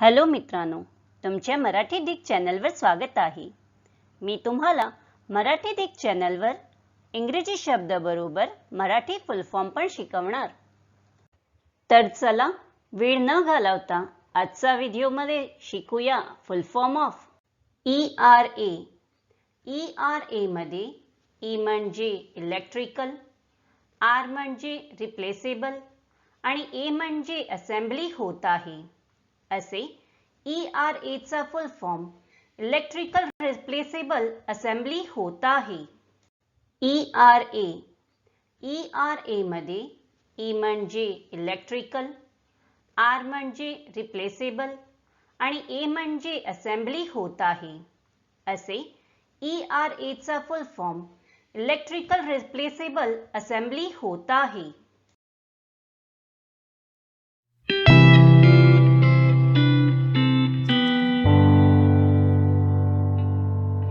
Hello मित्रांनो तुमच्या Marathi Dick चॅनलवर स्वागत आहे. मी तुम्हाला मराठी डिक चॅनलवर इंग्रजी शब्दाबरोबर मराठी फुल फॉर्म पण शिकवणार. तर चला वेळ न घालवता आजचा व्हिडिओमध्ये शिकूया full form of E R A E R एमध्ये ई म्हणजे इलेक्ट्रिकल आर म्हणजे रिप्लेसेबल आणि ए म्हणजे असेंब्ली होत आहे. असे ई आर एचा full form electrical replaceable assembly होत आहे. E R A E R एमध्ये ई e म्हणजे इलेक्ट्रिकल आर म्हणजे रिप्लेसेबल आणि ए म्हणजे असेंब्ली होत आहे. असे ई आर एचा full form electrical replaceable assembly होत आहे.